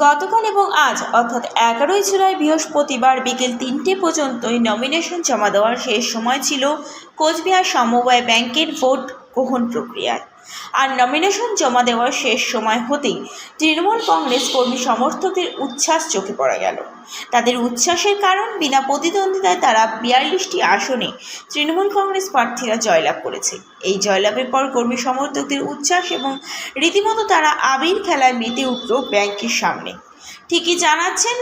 গতকাল এবং আজ, অর্থাৎ এগারোই জুলাই বৃহস্পতিবার বিকেল তিনটে পর্যন্তই নমিনেশন জমা দেওয়ার শেষ সময় ছিল কোচবিহার সমবায় ব্যাংকের ভোট গ্রহণ প্রক্রিয়ায়। আর নমিনেশন জমা দেওয়ার শেষ সময় হতেই তৃণমূল কংগ্রেস কর্মী সমর্থকদের উচ্ছ্বাস চোখে পড়া গেল। তাদের উচ্ছ্বাসের কারণ বিনা প্রতিদ্বন্দ্বিতায় তারা বিয়াল্লিশটি আসনে তৃণমূল কংগ্রেস প্রার্থীরা জয়লাভ করেছে। এই জয়লাভের পর কর্মী সমর্থকদের উচ্ছ্বাস এবং রীতিমতো তারা আবির খেলায় মেতে উঠল ব্যাংকের সামনে। ঠিকই জানাচ্ছেন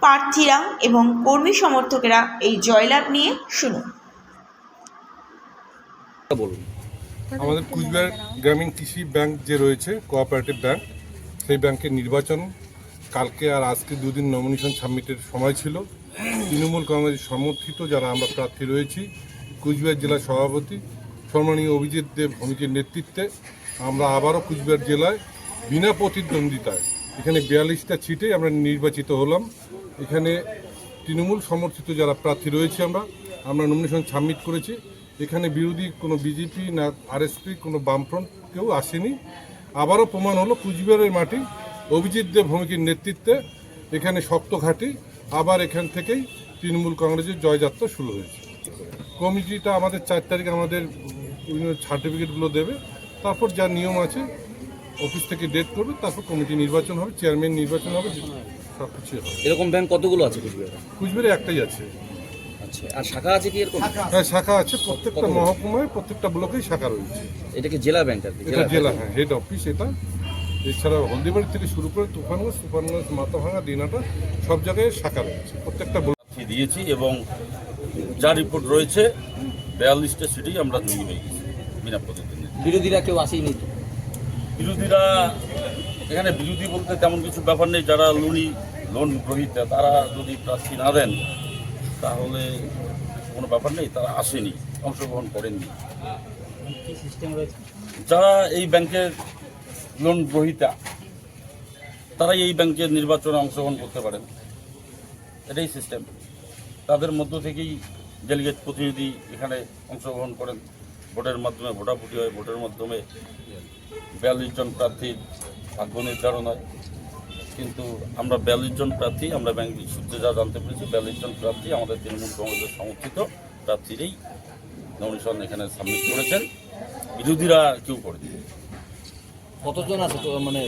প্রার্থীরা এবং কর্মী সমর্থকেরা, এই জয়লাভ নিয়ে শুনুন। বলুন। আমাদের কুচবিহার গ্রামীণ কৃষি ব্যাংক যে রয়েছে কোঅপারেটিভ ব্যাংক সেই ব্যাংকের নির্বাচন কালকে আর আজকে দুদিন নমিনেশন সাবমিটের সময় ছিল। তৃণমূল কংগ্রেস সমর্থিত যারা আমরা প্রার্থী রয়েছি কুচবিহার জেলা সভাপতি সম্মানীয় অভিজিৎ দেব ভূমিকের নেতৃত্বে আমরা আবারও কুচবিহার জেলায় বিনা প্রতিদ্বন্দ্বিতায় এখানে বিয়াল্লিশটা সিটে আমরা নির্বাচিত হলাম। এখানে তৃণমূল সমর্থিত যারা প্রার্থী রয়েছে আমরা আমরা নমিনেশন সাবমিট করেছি। এখানে বিরোধী কোনো বিজেপি না আরএসপি কোনো বামফ্রন্ট কেউ আসেনি। আবারও প্রমাণ হলো কুচবিহারের মাটি। অভিজিৎ দেব ভূমিকের নেতৃত্বে এখানে শক্ত ঘাঁটি। আবার এখান থেকেই তৃণমূল কংগ্রেসের জয়যাত্রা শুরু হয়েছে। কমিটিটা আমাদের চার তারিখ আমাদের বিভিন্ন সার্টিফিকেটগুলো দেবে। তারপর যা নিয়ম আছে অফিস থেকে ডেট করবে তারপর কমিটি নির্বাচন হবে চেয়ারম্যান নির্বাচন হবে সব কিছুই হবে। এরকম ব্যাংক কতগুলো আছে কুচবিহারে? কুচবিহারে একটাই আছে। আচ্ছা আর শাখা আছে কি এরকম? হ্যাঁ শাখা আছে প্রত্যেকটা মহকুমায় প্রত্যেকটা ব্লকেই শাখা রয়েছে। এটা কি জেলা ব্যাংক আর কি? এটা জেলা হ্যাঁ হেড অফিস এটা। এছাড়া হলদিবাড়ি থেকে শুরু করে তুফানগঞ্জ তুফানগঞ্জ মাথাভাঙা দিনাটা সব জায়গায় শাখা রয়েছে প্রত্যেকটা ব্লক। দিয়েছি এবং যা রিপোর্ট রয়েছে বিয়াল্লিশটা সিটেই আমরা জয়ী হয়ে গেছি বিনা প্রতিদ্বন্দ্বী বিরোধীরা কেউ আসেই নেই বিরোধীরা এখানে বিরোধী বলতে তেমন কিছু ব্যাপার নেই যারা লোনি লোন গ্রহীতা তারা যদি প্রার্থী না দেন তাহলে কোনো ব্যাপার নেই তারা আসেনি অংশগ্রহণ করেননি। যারা এই ব্যাংকের লোন গ্রহীতা তারাই এই ব্যাংকের নির্বাচনে অংশগ্রহণ করতে পারেন। এটাই সিস্টেম তাদের মধ্য থেকেই ডেলিগেট প্রতিনিধি এখানে অংশগ্রহণ করেন। ভোটের মাধ্যমে ভোটাভুটি হয় ভোটের মাধ্যমে বিয়াল্লিশ জন প্রার্থীর ভাগ্য নির্ধারণ হয়। কিন্তু আমরা বিয়াল্লিশ জন প্রার্থী, আমরা ব্যাংক সূত্রে যা জানতে পেরেছি বিয়াল্লিশ জন প্রার্থী আমাদের তৃণমূল কংগ্রেসের সমর্থিত প্রার্থীরাই নমিনেশন এখানে সাবমিট করেছেন। বিরোধীরা কেউ করেনি। কতজন আছে মানে